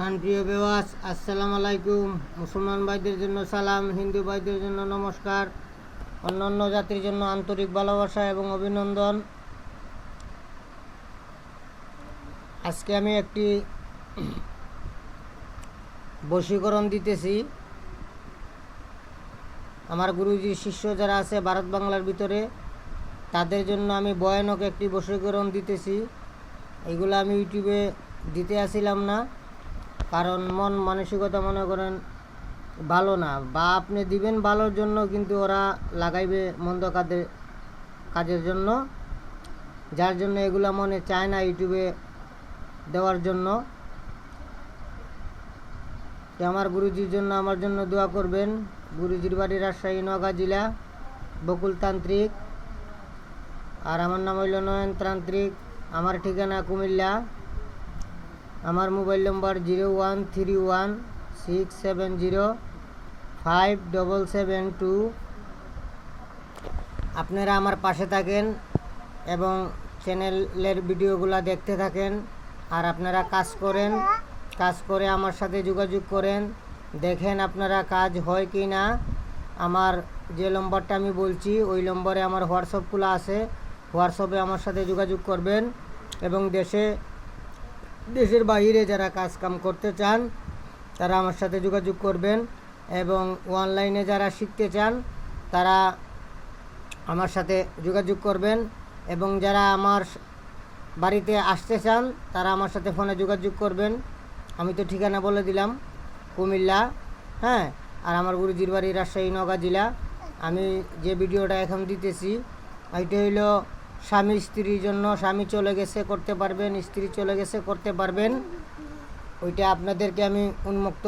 প্রাণপ্রিয় বেওয়াস আসসালামু আলাইকুম। মুসলমান ভাইদের জন্য সালাম, হিন্দু ভাইদের জন্য নমস্কার। অন্যান্য জাতির জন্য আন্তরিক ভালোবাসা এবং অভিনন্দন। আজকে আমি একটি বশীকরণ দিতেছি। আমার গুরুজির শিষ্য যারা আছে ভারত বাংলার ভিতরে, তাদের জন্য আমি ভয়ানক একটি বশীকরণ দিতেছি। এইগুলো আমি ইউটিউবে দিতে আসিলাম না। কারণ মন মানসিকতা মনে করেন ভালো না। বা আপনি দিবেন ভালোর জন্য কিন্তু ওরা লাগাইবে মন্দ কাজে, কাজের জন্য। যার জন্য এগুলা মনে চায় না ইউটিউবে দেওয়ার জন্য। আমার গুরুজির জন্য আমার জন্য দোয়া করবেন। গুরুজির বাড়ি রাজশাহী নগা জেলা বকুলতান্ত্রিক আর আমার নাম হইল নয়নতান্ত্রিক। আমার ঠিকানা কুমিল্লা। আমার mobile number zero one three one six seven zero five double seven two. আপনারা আমার পাশে থাকেন এবং চ্যানেলের ভিডিওগুলো দেখতে থাকেন আর আপনারা কাজ করেন, কাজ করে আমার সাথে যোগাযোগ করেন, দেখেন আপনারা কাজ হয় কি না। আমার যে নম্বরটা আমি বলছি, ওই নম্বরে আমার হোয়াটসঅ্যাপ খোলা আছে, হোয়াটসঅ্যাপে আমার সাথে যোগাযোগ করবেন এবং দেশে দেশের বাইরে যারা কাজ কাম করতে চান, তারা আমার সাথে যোগাযোগ করবেন এবং অনলাইনে যারা শিখতে চান, তারা আমার সাথে যোগাযোগ করবেন এবং যারা আমার বাড়িতে আসতে চান, তারা আমার সাথে ফোনে যোগাযোগ করবেন। আমি তো ঠিকানা বলে দিলাম, কুমিল্লা হ্যাঁ? আর আমার গুরুজির বাড়ি রাজশাহী নগা জেলা। আমি যে ভিডিওটা এখন দিতেছি এটা হইল স্বামী স্ত্রীর জন্য স্বামী চলে গেছে, করতে পারবেন, স্ত্রী চলে গেছে, করতে পারবেন। ওইটা আপনাদেরকে আমি উন্মুক্ত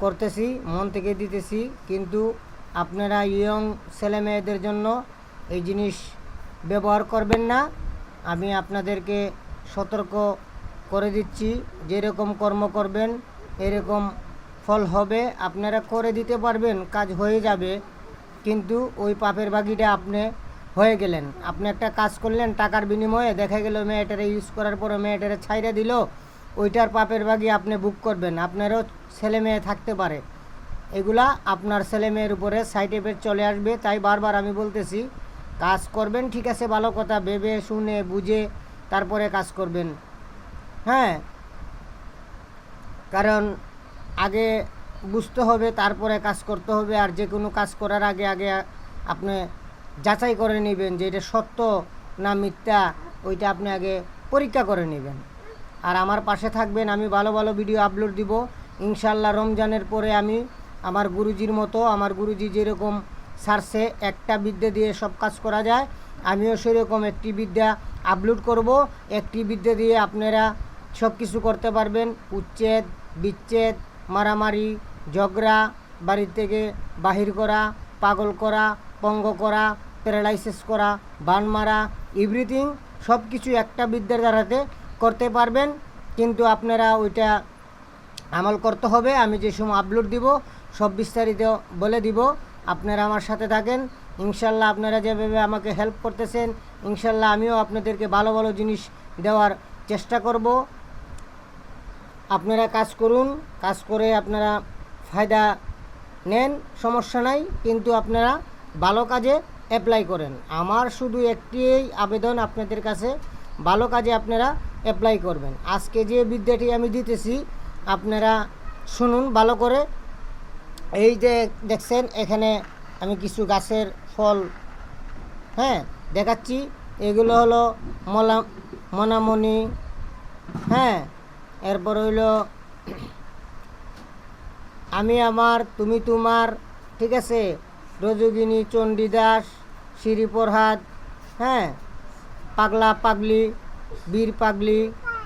করতেছি, মন থেকে দিতেছি। কিন্তু আপনারা ইয়ং ছেলে মেয়েদের জন্য এই জিনিস ব্যবহার করবেন না। আমি আপনাদেরকে সতর্ক করে দিচ্ছি, যেরকম কর্ম করবেন, এরকম ফল হবে। আপনারা করে দিতে পারবেন, কাজ হয়ে যাবে। কিন্তু ওই পাপের বাগিটা আপনি হয়ে গেলেন। আপনি একটা কাজ করলেন, টাকার বিনিময়ে দেখা গেল মেয়েটারে ইউজ করার পরে মেয়েটারে ছাইরা দিল। ওইটার পাপের বাগি আপনি বুক করবেন। আপনারও ছেলে মেয়ে থাকতে পারে। এগুলা আপনার ছেলে মেয়ের উপরে সাইড এফেক্ট চলে আসবে। তাই বারবার আমি বলতেছি, কাজ করবেন, ঠিক আছে, ভালো কথা, ভেবে, শুনে, বুঝে, তারপরে কাজ করবেন। হ্যাঁ? কারণ আগে বুঝতে হবে, তারপরে কাজ করতে হবে। আর যে কোনো কাজ করার আগে আগে আপনি যাচাই করে নেবেন যে এটা সত্য না মিথ্যা, ওইটা আপনি আগে পরীক্ষা করে নেবেন। আর আমার পাশে থাকবেন, আমি ভালো ভালো ভিডিও আপলোড দিব। ইনশাল্লাহ রমজানের পরে আমি আমার গুরুজির মতো, আমার গুরুজি যেরকম সার্চে একটা বিদ্যা দিয়ে সব কাজ করা যায়, আমিও সেরকম একটি বিদ্যা আপলোড করব। একটি বিদ্যা দিয়ে আপনারা সব কিছু করতে পারবেন। উচ্ছেদ, বিচ্ছেদ, মারামারি, ঝগড়া বাড়ি থেকে বাহির করা, পাগল করা পঙ্গ করা প্যারালাইসিস করা, বান মারা এভরিথিং সব কিছু একটা বিদ্যার দ্বারাতে করতে পারবেন। কিন্তু আপনারা ওইটা আমল করতে হবে। আমি যে সময় আপলোড দিব, সব বিস্তারিত বলে দিব। আপনারা আমার সাথে থাকেন। ইনশাল্লাহ আপনারা যেভাবে আমাকে হেল্প করতেছেন, ইনশাল্লাহ আমিও আপনাদেরকে ভালো ভালো জিনিস দেওয়ার চেষ্টা করব। আপনারা কাজ করুন, কাজ করে আপনারা ফায়দা নেন, সমস্যা নাই। কিন্তু আপনারা ভালো কাজে অ্যাপ্লাই করেন। আমার শুধু একটিই আবেদন আপনাদের কাছে, ভালো কাজে আপনারা অ্যাপ্লাই করবেন। আজকে যে বিদ্যাটি আমি দিতেছি, আপনারা শুনুন ভালো করে। এই যে দেখছেন, এখানে আমি কিছু গাছের ফল হ্যাঁ দেখাচ্ছি। এগুলো হলো মলা মনামণি হ্যাঁ এরপর হইল আমি আমার, তুমি তোমার, ঠিক আছে? রজগিনী চণ্ডীদাস শ্রীপ্রহাদ হ্যাঁ? পাগলা পাগলি, বীর পাগলি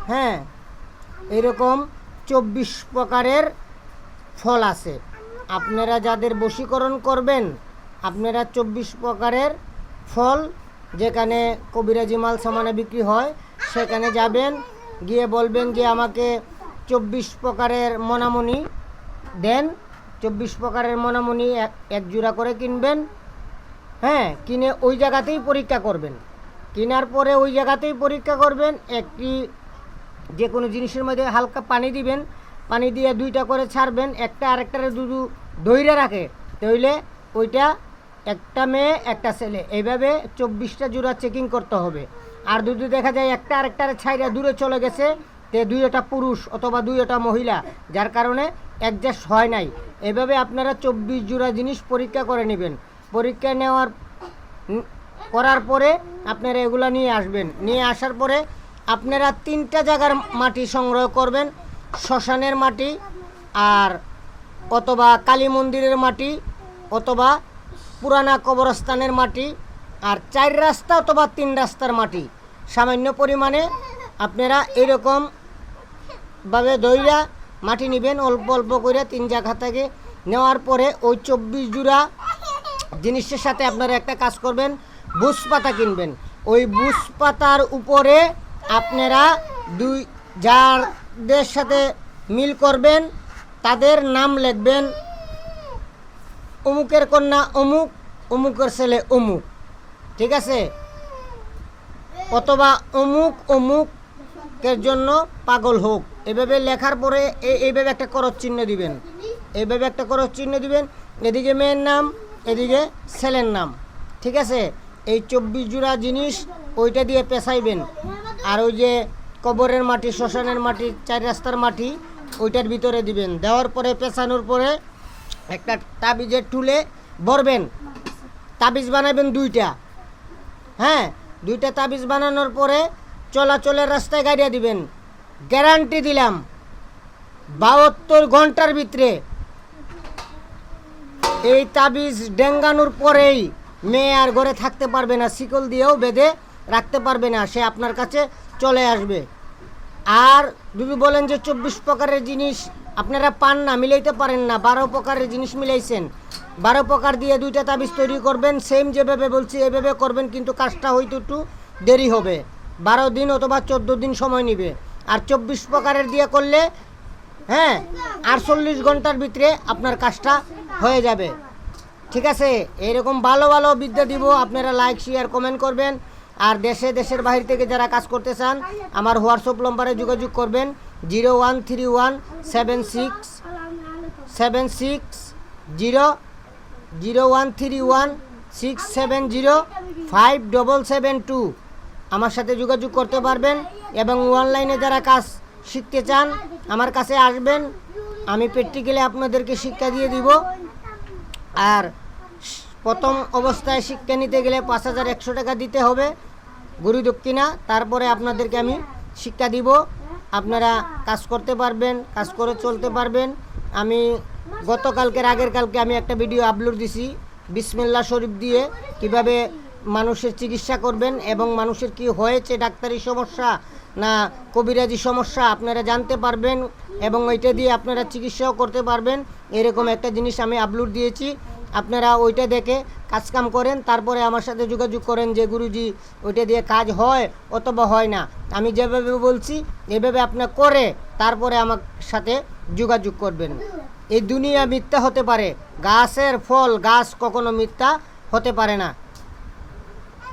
হ্যাঁ? এরকম চব্বিশ প্রকারের ফল আছে। আপনারা যাদের বশীকরণ করবেন, আপনারা চব্বিশ প্রকারের ফল যেখানে কবিরাজি মাল সামানে বিক্রি হয়, সেখানে যাবেন, গিয়ে বলবেন যে আমাকে চব্বিশ প্রকারের মনামনি দেন। চব্বিশ প্রকারের মনামনি এক জোড়া করে কিনবেন। হ্যাঁ কিনে ওই জায়গাতেই পরীক্ষা করবেন। কেনার পরে ওই জায়গাতেই পরীক্ষা করবেন, একটি যে কোনো জিনিসের মধ্যে হালকা পানি দিবেন, পানি দিয়ে দুইটা করে ছাড়বেন, একটা আরেকটারে দুধু দইরে রাখে। তাইলে ওইটা একটা মেয়ে, একটা ছেলে। এইভাবে চব্বিশটা জোড়া চেকিং করতে হবে। আর যদি দেখা যায় একটা আরেকটারে ছাইরা দূরে চলে গেছে, তে দুইটা পুরুষ অথবা দুইটা মহিলা, যার কারণে অ্যাডজাস্ট হয় নাই। এভাবে আপনারা চব্বিশ জোড়া জিনিস পরীক্ষা করে নেবেন। পরীক্ষা নেওয়ার করার পরে আপনারা এগুলা নিয়ে আসবেন। নিয়ে আসার পরে আপনারা তিনটা জায়গার মাটি সংগ্রহ করবেন। শ্মশানের মাটি আর অথবা কালী মন্দিরের মাটি অথবা পুরানা কবরস্থানের মাটি আর চার রাস্তা অথবা তিন রাস্তার মাটি। সামান্য পরিমাণে আপনারা এরকম ভাবে দইরা মাটি নেবেন, অল্প অল্প করে তিন জায়গা থেকে নেওয়ার পরে ওই চব্বিশ জোড়া জিনিসের সাথে আপনারা একটা কাজ করবেন, বুস পাতা কিনবেন। ওই বুস পাতার উপরে আপনারা দুই যাদের সাথে মিল করবেন, তাদের নাম লিখবেন, অমুকের কন্যা অমুক, অমুকের ছেলে অমুক, ঠিক আছে? অথবা অমুক অমুক অমুকের জন্য পাগল হোক। এভাবে লেখার পরে এইভাবে একটা করজ চিহ্ন দিবেন। এইভাবে একটা করজ চিহ্ন দিবেন। এদিকে মেয়ের নাম, এদিকে ছেলের নাম। ঠিক আছে? এই চব্বিশ জোড়া জিনিস ওইটা দিয়ে পেঁচাইবেন। আর ওই যে কবরের মাটি, শ্মশানের মাটি, চার রাস্তার মাটি, ওইটার ভিতরে দিবেন। দেওয়ার পরে, পেঁচানোর পরে একটা তাবিজের টুলে ভরবেন। তাবিজ বানাবেন দুইটা। হ্যাঁ? দুইটা তাবিজ বানানোর পরে চলাচলের রাস্তায় গাড়িয়া দিবেন। গ্যারান্টি দিলাম। বাহাত্তর ঘণ্টার ভিতরে। এই তাবিজ ডেঙ্গানোর পরেই মেয়ে আর ঘরে থাকতে পারবে না, শিকল দিয়েও বেঁধে রাখতে পারবে না, সে আপনার কাছে চলে আসবে। আর যদি বলেন যে চব্বিশ প্রকারের জিনিস আপনারা পান না, মিলাইতে পারেন না, বারো প্রকারের জিনিস মিলাইছেন। বারো প্রকার দিয়ে দুইটা তাবিজ তৈরি করবেন সেম যেভাবে বলছি, এভাবে করবেন, কিন্তু কাজটা হয়তো একটু দেরি হবে। বারো দিন অথবা চোদ্দ দিন সময় নিবে। আর চব্বিশ প্রকারের দিয়ে করলে হ্যাঁ আটচল্লিশ ঘণ্টার ভিতরে আপনার কাজটা হয়ে যাবে। ঠিক আছে? এরকম ভালো ভালো বিদ্যা দিব, আপনারা লাইক শেয়ার কমেন্ট করবেন। আর দেশে, দেশের বাহির থেকে যারা কাজ করতে চান, আমার হোয়াটসঅ্যাপ নম্বরে যোগাযোগ করবেন। Zero one three one seven six seven six zero zero one three one six seven zero five double seven two. আমার সাথে যোগাযোগ করতে পারবেন এবং অনলাইনে যারা কাজ শিখতে চান, আমার কাছে আসবেন। আমি প্র্যাকটিক্যালি আপনাদেরকে শিক্ষা দিয়ে দিব। আর প্রথম অবস্থায় শিক্ষা নিতে গেলে পাঁচ হাজার একশো টাকা দিতে হবে গুরু দক্ষিণা। তারপরে আপনাদেরকে আমি শিক্ষা দিব। আপনারা কাজ করতে পারবেন, কাজ করে চলতে পারবেন। আমি গতকালকের আগের কালকে আমি একটা ভিডিও আপলোড দিছি বিসমিল্লা শরীফ দিয়ে। কীভাবে মানুষের চিকিৎসা করবেন এবং মানুষের কি হয়েছে, ডাক্তারি সমস্যা না কবিরাজি সমস্যা আপনারা জানতে পারবেন এবং ওইটা দিয়ে আপনারা চিকিৎসাও করতে পারবেন। এরকম একটা জিনিস আমি আপলোড দিয়েছি। আপনারা ওইটা দেখে কাজকাম করেন, তারপরে আমার সাথে যোগাযোগ করেন যে, গুরুজি, ওইটা দিয়ে কাজ হয় অথবা হয় না। আমি যেভাবে বলছি, এভাবে আপনার করে তারপরে আমার সাথে যোগাযোগ করবেন। এই দুনিয়া মিথ্যা হতে পারে। গাছের ফল গাছ কখনো মিথ্যা হতে পারে না।